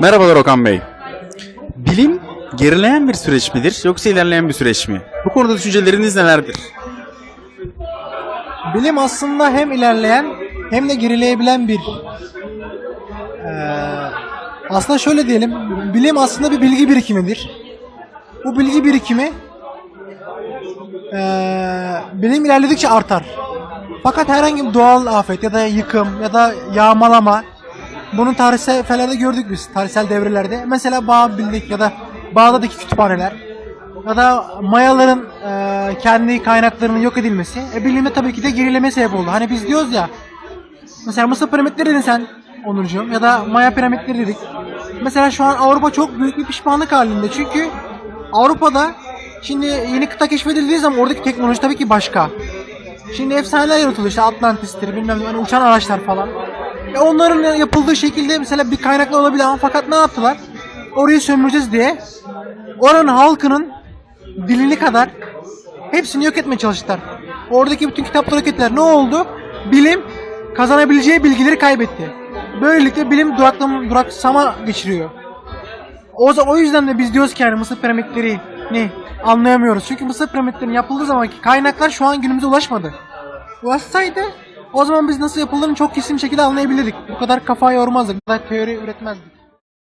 Merhabalar Okan Bey. Bilim gerileyen bir süreç midir yoksa ilerleyen bir süreç mi? Bu konuda düşünceleriniz nelerdir? Bilim aslında hem ilerleyen hem de gerileyebilen bir eee, aslında şöyle diyelim bilim aslında bir bilgi birikimidir. Bu bilgi birikimi eee, bilim ilerledikçe artar. Fakat herhangi bir doğal afet ya da yıkım ya da yağmalama bunu tarihsel felerde gördük biz tarihsel devrelerde. Mesela Babil'deki ya da Bağdat'taki kütüphaneler ya da Mayaların e, kendi kaynaklarının yok edilmesi e, bilime tabii ki de gerileme sebep oldu. Hani biz diyoruz ya mesela Mısır piramitleri dedin sen Onurcuğum ya da Maya piramitleri dedik. Mesela şu an Avrupa çok büyük bir pişmanlık halinde. Çünkü Avrupa'da şimdi yeni kıta keşfedildiği zaman oradaki teknoloji tabii ki başka. Şimdi efsaneler yaratılıyor işte Atlantis'tir bilmem ne hani uçan araçlar falan. E onların yapıldığı şekilde mesela bir kaynaklı olabilir ama fakat ne yaptılar? Orayı sömüreceğiz diye oranın halkının dilini kadar hepsini yok etmeye çalıştılar. Oradaki bütün kitapları yok ettiler. Ne oldu? Bilim kazanabileceği bilgileri kaybetti. Böylelikle bilim duraklama, duraksama geçiriyor. O, o yüzden de biz diyoruz ki yani Mısır piramitleri ne anlayamıyoruz. Çünkü Mısır piramitlerinin yapıldığı zamanki kaynaklar şu an günümüze ulaşmadı. Ulaşsaydı o zaman biz nasıl yapıldığını çok kesin şekilde anlayabilirdik. Bu kadar kafa yormazdık, bu kadar teori üretmezdik.